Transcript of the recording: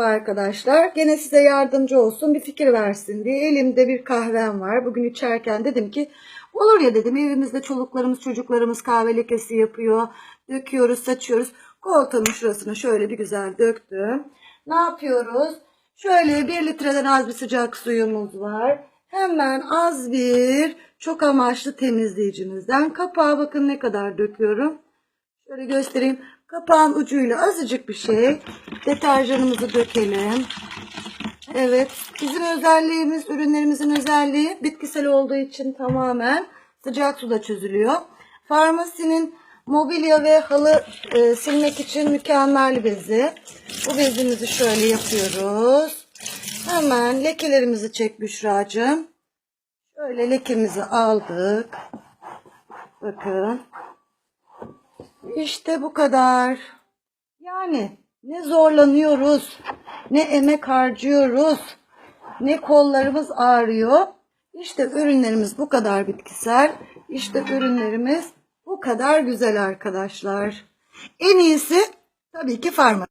bu arkadaşlar. Gene size yardımcı olsun, bir fikir versin diye. Elimde bir kahvem var. Bugün içerken dedim ki olur ya dedim evimizde çoluklarımız çocuklarımız kahve lekesi yapıyor. Döküyoruz, saçıyoruz. Koltuğumun şurasına şöyle bir güzel döktüm. Ne yapıyoruz? Şöyle bir litreden az bir sıcak suyumuz var. Hemen az bir çok amaçlı temizleyicimizden kapağı bakın ne kadar döküyorum. Şöyle göstereyim. Kapağın ucuyla azıcık bir şey. Deterjanımızı dökelim. Evet. Bizim özelliğimiz, ürünlerimizin özelliği bitkisel olduğu için tamamen sıcak suda çözülüyor. Farmasinin mobilya ve halı e, silmek için mükemmel bezi. Bu bezimizi şöyle yapıyoruz. Hemen lekelerimizi çek Büşra'cığım. Şöyle lekemizi aldık. Bakın. İşte bu kadar. Yani ne zorlanıyoruz, ne emek harcıyoruz, ne kollarımız ağrıyor. İşte ürünlerimiz bu kadar bitkisel. İşte ürünlerimiz bu kadar güzel arkadaşlar. En iyisi tabii ki farma.